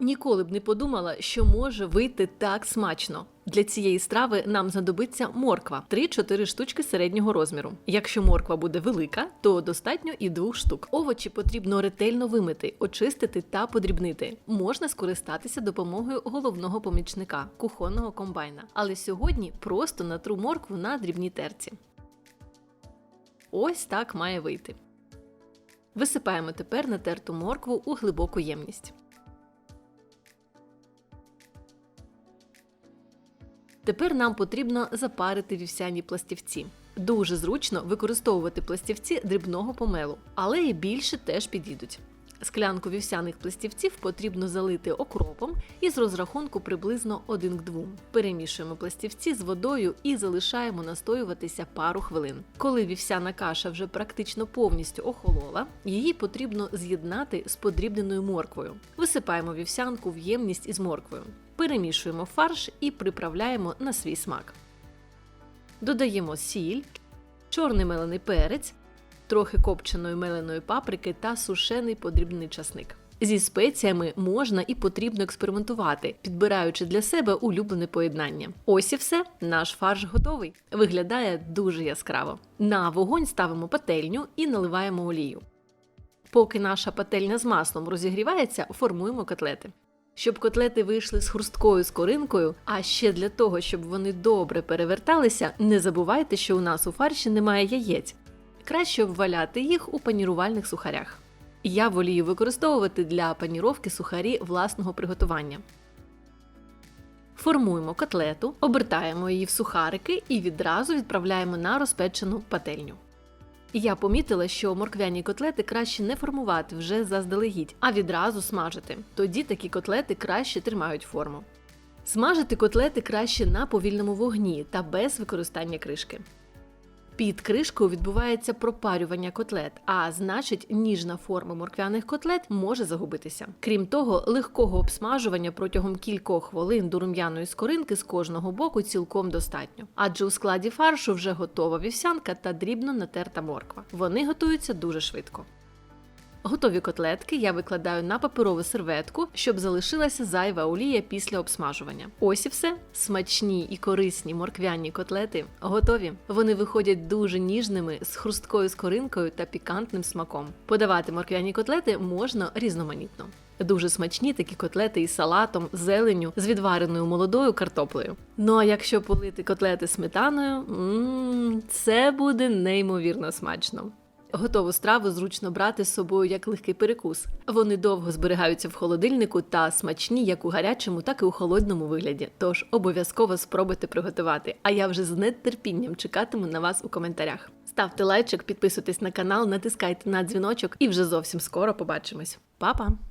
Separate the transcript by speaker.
Speaker 1: Ніколи б не подумала, що може вийти так смачно. Для цієї страви нам знадобиться морква 3-4 штучки середнього розміру. Якщо морква буде велика, то достатньо і двох штук. Овочі потрібно ретельно вимити, очистити та подрібнити. Можна скористатися допомогою головного помічника кухонного комбайна. Але сьогодні просто натру моркву на дрібній терці. Ось так має вийти. Висипаємо тепер натерту моркву у глибоку ємність. Тепер нам потрібно запарити вівсяні пластівці. Дуже зручно використовувати пластівці дрібного помелу, але і більше теж підійдуть. Склянку вівсяних пластівців потрібно залити окропом із розрахунку приблизно 1 к 2. Перемішуємо пластівці з водою і залишаємо настоюватися пару хвилин. Коли вівсяна каша вже практично повністю охолола, її потрібно з'єднати з подрібненою морквою. Висипаємо вівсянку в ємність із морквою. Перемішуємо фарш і приправляємо на свій смак. Додаємо сіль, чорний мелений перець, трохи копченої меленої паприки та сушений подрібний часник. Зі спеціями можна і потрібно експериментувати, підбираючи для себе улюблене поєднання. Ось і все, наш фарш готовий. Виглядає дуже яскраво. На вогонь ставимо пательню і наливаємо олію. Поки наша пательня з маслом розігрівається, формуємо котлети. Щоб котлети вийшли з хрусткою скоринкою, а ще для того, щоб вони добре переверталися, не забувайте, що у нас у фарші немає яєць. Краще обваляти їх у панірувальних сухарях. Я волію використовувати для паніровки сухарі власного приготування. Формуємо котлету, обертаємо її в сухарики і відразу відправляємо на розпечену пательню. Я помітила, що морквяні котлети краще не формувати вже заздалегідь, а відразу смажити. Тоді такі котлети краще тримають форму. Смажити котлети краще на повільному вогні та без використання кришки. Під кришкою відбувається пропарювання котлет, а значить, ніжна форма морквяних котлет може загубитися. Крім того, легкого обсмажування протягом кількох хвилин до рум'яної скоринки з кожного боку цілком достатньо. Адже у складі фаршу вже готова вівсянка та дрібно натерта морква. Вони готуються дуже швидко. Готові котлетки я викладаю на паперову серветку, щоб залишилася зайва олія після обсмажування. Ось і все. Смачні і корисні морквяні котлети готові. Вони виходять дуже ніжними, з хрусткою скоринкою та пікантним смаком. Подавати морквяні котлети можна різноманітно. Дуже смачні такі котлети із салатом, зеленню, з відвареною молодою картоплею. Ну а якщо полити котлети сметаною, м це буде неймовірно смачно. Готову страву зручно брати з собою як легкий перекус. Вони довго зберігаються в холодильнику та смачні як у гарячому, так і у холодному вигляді. Тож обов'язково спробуйте приготувати. А я вже з нетерпінням чекатиму на вас у коментарях. Ставте лайчик, підписуйтесь на канал, натискайте на дзвіночок і вже зовсім скоро побачимось. Па-па!